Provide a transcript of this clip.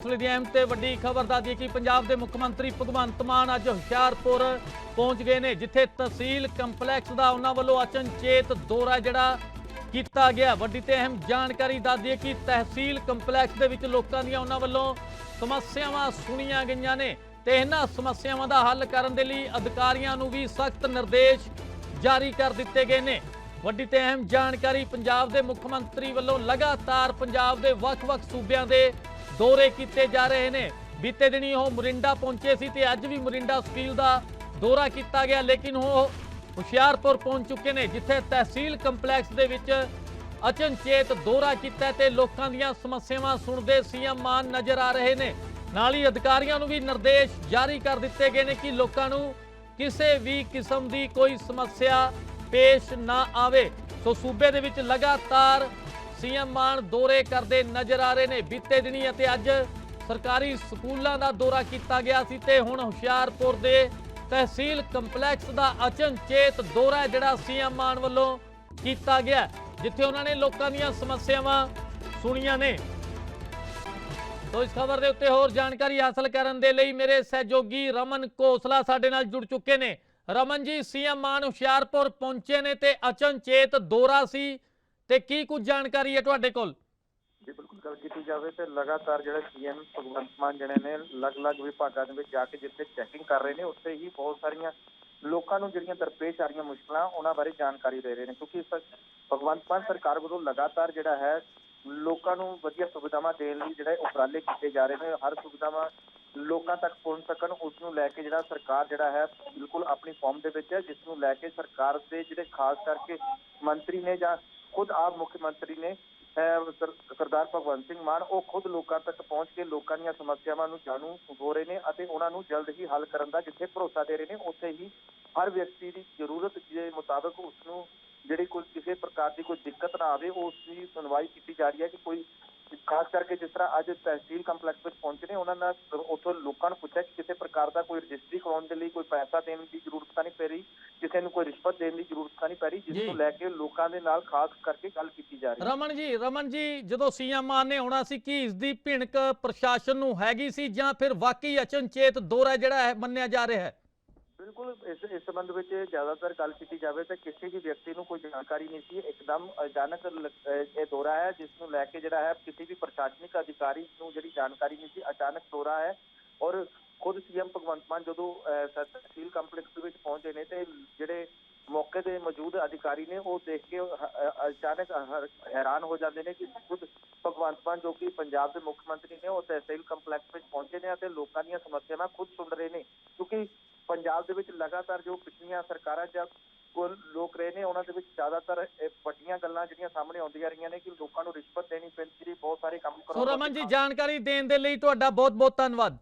ਮਸਲੇ ਦੀ ਅਹਿਮ ਤੇ ਵੱਡੀ ਖਬਰ ਦੱਸਦੀ ਹੈ ਕਿ ਪੰਜਾਬ ਦੇ ਮੁੱਖ ਮੰਤਰੀ ਭਗਵੰਤ ਮਾਨ ਅੱਜ ਹੁਸ਼ਿਆਰਪੁਰ ਪਹੁੰਚ ਗਏ ਨੇ, ਜਿੱਥੇ ਤਹਿਸੀਲ ਕੰਪਲੈਕਸ ਦਾ ਉਹਨਾਂ ਵੱਲੋਂ ਅਚਨਚੇਤ ਦੌਰਾ ਜਿਹੜਾ ਕੀਤਾ ਗਿਆ। ਵੱਡੀ ਤੇ ਅਹਿਮ ਜਾਣਕਾਰੀ ਦੱਸਦੀ ਹੈ ਕਿ ਤਹਿਸੀਲ ਕੰਪਲੈਕਸ ਦੇ ਵਿੱਚ ਲੋਕਾਂ ਦੀਆਂ ਉਹਨਾਂ ਵੱਲੋਂ ਸਮੱਸਿਆਵਾਂ ਸੁਣੀਆਂ ਗਈਆਂ ਨੇ ਤੇ ਇਹਨਾਂ ਸਮੱਸਿਆਵਾਂ ਦਾ ਹੱਲ ਕਰਨ ਦੇ ਲਈ ਅਧਿਕਾਰੀਆਂ ਨੂੰ ਵੀ ਸਖਤ ਨਿਰਦੇਸ਼ ਜਾਰੀ ਕਰ ਦਿੱਤੇ ਗਏ ਨੇ। ਵੱਡੀ ਤੇ ਅਹਿਮ ਜਾਣਕਾਰੀ ਪੰਜਾਬ ਦੇ ਮੁੱਖ ਮੰਤਰੀ ਵੱਲੋਂ ਲਗਾਤਾਰ ਪੰਜਾਬ ਦੇ ਵੱਖ-ਵੱਖ ਸੂਬਿਆਂ ਦੇ ਦੌਰੇ ਕੀਤੇ ਜਾ ਰਹੇ ਨੇ। ਬੀਤੇ ਦਿਨੀ ਉਹ ਮੁਰਿੰਡਾ ਪਹੁੰਚੇ ਸੀ ਤੇ ਅੱਜ ਵੀ ਮੁਰਿੰਡਾ ਸਟੀਲ ਦਾ ਦੌਰਾ ਕੀਤਾ ਗਿਆ, ਲੇਕਿਨ ਉਹ ਹੁਸ਼ਿਆਰਪੁਰ ਪਹੁੰਚ ਚੁੱਕੇ ਨੇ, ਜਿੱਥੇ ਤਹਿਸੀਲ ਕੰਪਲੈਕਸ ਦੇ ਵਿੱਚ ਅਚਨਚੇਤ ਦੌਰਾ ਕੀਤਾ ਤੇ ਲੋਕਾਂ ਦੀਆਂ ਸਮੱਸਿਆਵਾਂ ਸੁਣਦੇ ਸੀਐਮ ਮਾਨ ਨਜ਼ਰ ਆ ਰਹੇ ਨੇ। ਨਾਲ ਹੀ ਅਧਿਕਾਰੀਆਂ ਨੂੰ ਵੀ ਨਿਰਦੇਸ਼ ਜਾਰੀ ਕਰ ਦਿੱਤੇ ਗਏ ਨੇ ਕਿ ਲੋਕਾਂ ਨੂੰ ਕਿਸੇ ਵੀ ਕਿਸਮ ਦੀ ਕੋਈ ਸਮੱਸਿਆ ਪੇਸ਼ ਨਾ ਆਵੇ। ਸੋ ਸੂਬੇ ਦੇ ਵਿੱਚ ਲਗਾਤਾਰ ਸੀਐਮ ਮਾਨ ਦੌਰੇ ਕਰਦੇ ਨਜ਼ਰ ਆ ਰਹੇ ਨੇ ਬੀਤੇ ਦਿਨੀ ਅਤੇ ਅੱਜ ਸਰਕਾਰੀ ਸਕੂਲਾਂ ਦਾ ਦੌਰਾ ਕੀਤਾ ਗਿਆ ਸੀ ਤੇ ਹੁਣ ਹੁਸ਼ਿਆਰਪੁਰ ਦੇ ਤਹਿਸੀਲ ਕੰਪਲੈਕਸ ਦਾ ਅਚਨਚੇਤ ਦੌਰਾ ਹੈ ਜਿਹੜਾ ਸੀਐਮ ਮਾਨ ਵੱਲੋਂ ਕੀਤਾ ਗਿਆ ਜਿੱਥੇ ਉਹਨਾਂ ਨੇ ਲੋਕਾਂ ਦੀਆਂ ਸਮੱਸਿਆਵਾਂ ਸੁਣੀਆਂ ਨੇ। ਤੋ ਇਸ ਖਬਰ ਦੇ ਉੱਤੇ ਹੋਰ ਜਾਣਕਾਰੀ ਹਾਸਲ ਕਰਨ ਦੇ ਲਈ ਮੇਰੇ ਸਹਿਯੋਗੀ ਰਮਨ ਕੋਸਲਾ ਸਾਡੇ ਨਾਲ ਜੁੜ ਚੁੱਕੇ ਨੇ। ਰਮਨ ਜੀ, ਸੀਐਮ ਮਾਨ ਹੁਸ਼ਿਆਰਪੁਰ ਪਹੁੰਚੇ ਨੇ ਤੇ ਅਚਨਚੇਤ ਦੌਰਾ ਸੀ। ਤੇ ਕੀ ਕੁਝ ਜਾਣਕਾਰੀ ਹੈ ਤੁਹਾਡੇ ਕੋਲ? ਜੀ ਬਿਲਕੁਲ ਗੱਲ ਕੀਤੀ ਜਾਵੇ ਤੇ ਲਗਾਤਾਰ ਜਿਹੜਾ ਸੀਐਮ ਭਗਵੰਤ ਮਾਨ ਜਿਹੜੇ ਨੇ, ਅਲੱਗ-ਅਲੱਗ ਵਿਭਾਗਾਂ ਦੇ ਵਿੱਚ ਜਾ ਕੇ ਜਿੱਥੇ ਚੈਕਿੰਗ ਕਰ ਰਹੇ ਨੇ, ਉੱਥੇ ਹੀ ਬਹੁਤ ਸਾਰੀਆਂ ਲੋਕਾਂ ਨੂੰ ਜਿਹੜੀਆਂ ਦਰਪੇਸ਼ ਆ ਰਹੀਆਂ ਮੁਸ਼ਕਲਾਂ, ਉਹਨਾਂ ਬਾਰੇ ਜਾਣਕਾਰੀ ਦੇ ਰਹੇ ਨੇ। ਕਿਉਂਕਿ ਇਸ ਭਗਵੰਤ ਮਾਨ ਸਰਕਾਰ ਵੱਲੋਂ ਲਗਾਤਾਰ ਜਿਹੜਾ ਹੈ, ਲੋਕਾਂ ਨੂੰ ਵਧੀਆ ਸੁਵਿਧਾਵਾਂ ਦੇਣ ਲਈ ਜਿਹੜੇ ਉਪਰਾਲੇ ਕੀਤੇ ਜਾ ਰਹੇ ਨੇ। ਹਰ ਸੁਵਿਧਾਵਾਂ ਲੋਕਾਂ ਤੱਕ ਪਹੁੰਚ ਸਕਣ, ਉਸ ਨੂੰ ਲੈ ਕੇ ਜਿਹੜਾ ਸਰਕਾਰ ਜਿਹੜਾ ਹੈ, ਬਿਲਕੁਲ ਆਪਣੀ ਫਾਰਮ ਦੇ ਵਿੱਚ ਹੈ, ਜਿਸ ਨੂੰ ਲੈ ਕੇ ਸਰਕਾਰ ਦੇ ਜਿਹੜੇ ਖਾਸ ਕਰਕੇ ਮੰਤਰੀ ਨੇ ਜਾਂ ਖੁਦ ਆਪ ਮੁੱਖ ਮੰਤਰੀ ਨੇ ਸਰਦਾਰ ਭਗਵੰਤ ਸਿੰਘ ਮਾਨ, ਉਹ ਖੁਦ ਲੋਕਾਂ ਤੱਕ ਪਹੁੰਚ ਕੇ ਲੋਕਾਂ ਦੀਆਂ ਸਮੱਸਿਆਵਾਂ ਨੂੰ ਜਾਣੂ ਹੋ ਰਹੇ ਨੇ ਅਤੇ ਉਹਨਾਂ ਨੂੰ ਜਲਦ ਹੀ ਹੱਲ ਕਰਨ ਦਾ ਜਿੱਥੇ ਭਰੋਸਾ ਦੇ ਰਹੇ ਨੇ, ਉੱਥੇ ਹੀ ਹਰ ਵਿਅਕਤੀ ਦੀ ਜ਼ਰੂਰਤ ਦੇ ਮੁਤਾਬਕ ਉਸ ਨੂੰ ਜਿਹੜੀ ਕੋਈ ਕਿਸੇ ਪ੍ਰਕਾਰ ਦੀ ਕੋਈ ਦਿੱਕਤ ਨਾ ਆਵੇ, ਉਸ ਦੀ ਸੁਣਵਾਈ ਕੀਤੀ ਜਾ ਰਹੀ ਹੈ ਕਿ ਕੋਈ ਖਾਸ ਕਰਕੇ ਜਿਸ ਤਰ੍ਹਾਂ ਅੱਜ ਤਹਿਸੀਲ ਕੰਪਲੈਕਸ ਵਿੱਚ ਪਹੁੰਚੇ ਨੇ ਉਹਨਾਂ ਨਾਲ ਉੱਥੋਂ ਲੋਕਾਂ ਨੂੰ ਪੁੱਛਿਆ ਕਿ ਕਿਸੇ ਪ੍ਰਕਾਰ ਦਾ ਕੋਈ ਰਜਿਸਟਰੀ ਕਰਾਉਣ ਦੇ ਲਈ ਕੋਈ ਪੈਸਾ ਦੇਣ ਦੀ ਜ਼ਰੂਰਤ ਤਾਂ ਨਹੀਂ ਪੈ ਰਹੀ ਕਿਸੇ ਨੂੰ ਕੋਈ ਰਿਸ਼ਵਤ ਦੇਣ ਦੀ ਜ਼ਰੂਰਤ ਤਾਂ ਨਹੀਂ ਪੈ ਰਹੀ। ਜਿਸ ਨੂੰ ਲੈ ਕੇ ਲੋਕਾਂ ਦੇ ਨਾਲ ਖਾਸ ਕਰਕੇ ਗੱਲ ਕੀਤੀ ਜਾ ਰਹੀ ਹੈ ਰਮਨ ਜੀ ਰਮਨ ਜੀ ਜਦੋਂ ਸੀਐਮ ਮਾਨ ਨੇ ਆਉਣਾ ਸੀ ਕੀ ਇਸ ਦੀ ਭਿਣਕ ਪ੍ਰਸ਼ਾਸਨ ਨੂੰ ਹੈਗੀ ਸੀ ਜਾਂ ਫਿਰ ਵਾਕਈ ਅਚਨਚੇਤ ਦੌਰਾ ਜਿਹੜਾ ਹੈ ਮੰਨਿਆ ਜਾ ਰਿਹਾ ਹੈ ਬਿਲਕੁਲ ਇਸ ਇਸ ਸੰਬੰਧ ਵਿੱਚ ਜ਼ਿਆਦਾਤਰ ਗੱਲ ਕੀਤੀ ਜਾਵੇ ਤਾਂ ਕਿਸੇ ਵੀ ਵਿਅਕਤੀ ਨੂੰ ਕੋਈ ਜਾਣਕਾਰੀ ਨਹੀਂ ਸੀ, ਇੱਕਦਮ ਅਚਾਨਕ ਇਹ ਦੌਰਾ ਹੈ, ਜਿਸ ਨੂੰ ਲੈ ਕੇ ਜਿਹੜਾ ਹੈ ਕਿਸੇ ਵੀ ਪ੍ਰਸ਼ਾਸਨਿਕ ਅਧਿਕਾਰੀ ਨੂੰ ਜਿਹੜੀ ਜਾਣਕਾਰੀ ਨਹੀਂ ਸੀ, ਅਚਾਨਕ ਦੌਰਾ ਹੈ ਔਰ ਖੁਦ ਸੀਐਮ ਭਗਵੰਤ ਮਾਨ ਜਦੋਂ ਤਹਿਸੀਲ ਕੰਪਲੈਕਸ ਦੇ ਵਿੱਚ ਪਹੁੰਚੇ ਨੇ ਤੇ ਜਿਹੜੇ ਮੌਕੇ ਦੇ ਮੌਜੂਦ ਅਧਿਕਾਰੀ ਨੇ ਉਹ ਦੇਖ ਕੇ ਅਚਾਨਕ ਹੈਰਾਨ ਹੋ ਜਾਂਦੇ ਨੇ ਕਿ ਖੁਦ ਭਗਵੰਤ ਮਾਨ ਜੋ ਕਿ ਪੰਜਾਬ ਦੇ ਮੁੱਖ ਮੰਤਰੀ ਨੇ ਉਹ ਤਹਿਸੀਲ ਕੰਪਲੈਕਸ ਵਿੱਚ ਪਹੁੰਚੇ ਨੇ ਅਤੇ ਲੋਕਾਂ ਦੀਆਂ ਸਮੱਸਿਆਵਾਂ ਖੁਦ ਸੁਣ ਰਹੇ ਨੇ ਕਿਉਂਕਿ ਪੰਜਾਬ ਦੇ ਵਿੱਚ ਲਗਾਤਾਰ ਜੋ ਪਿਛਲੀਆਂ ਸਰਕਾਰਾਂ ਜਾਂ ਕੋਲ ਲੋਕ ਰਹੇ ਨੇ ਉਹਨਾਂ ਦੇ ਵਿੱਚ ਜ਼ਿਆਦਾਤਰ ਇਹ ਵੱਡੀਆਂ ਗੱਲਾਂ ਜਿਹੜੀਆਂ ਸਾਹਮਣੇ ਆਉਂਦੀਆਂ ਰਹੀਆਂ ਨੇ ਕਿ ਲੋਕਾਂ ਨੂੰ ਰਿਸ਼ਵਤ ਦੇਣੀ ਪੈਂਦੀ ਰਹੀ ਬਹੁਤ ਸਾਰੇ ਕੰਮ ਸੋ ਕਰਾਉਣ ਰਮਨ ਜੀ ਜਾਣਕਾਰੀ ਦੇਣ ਦੇ ਲਈ ਤੁਹਾਡਾ ਬਹੁਤ ਬਹੁਤ ਧੰਨਵਾਦ।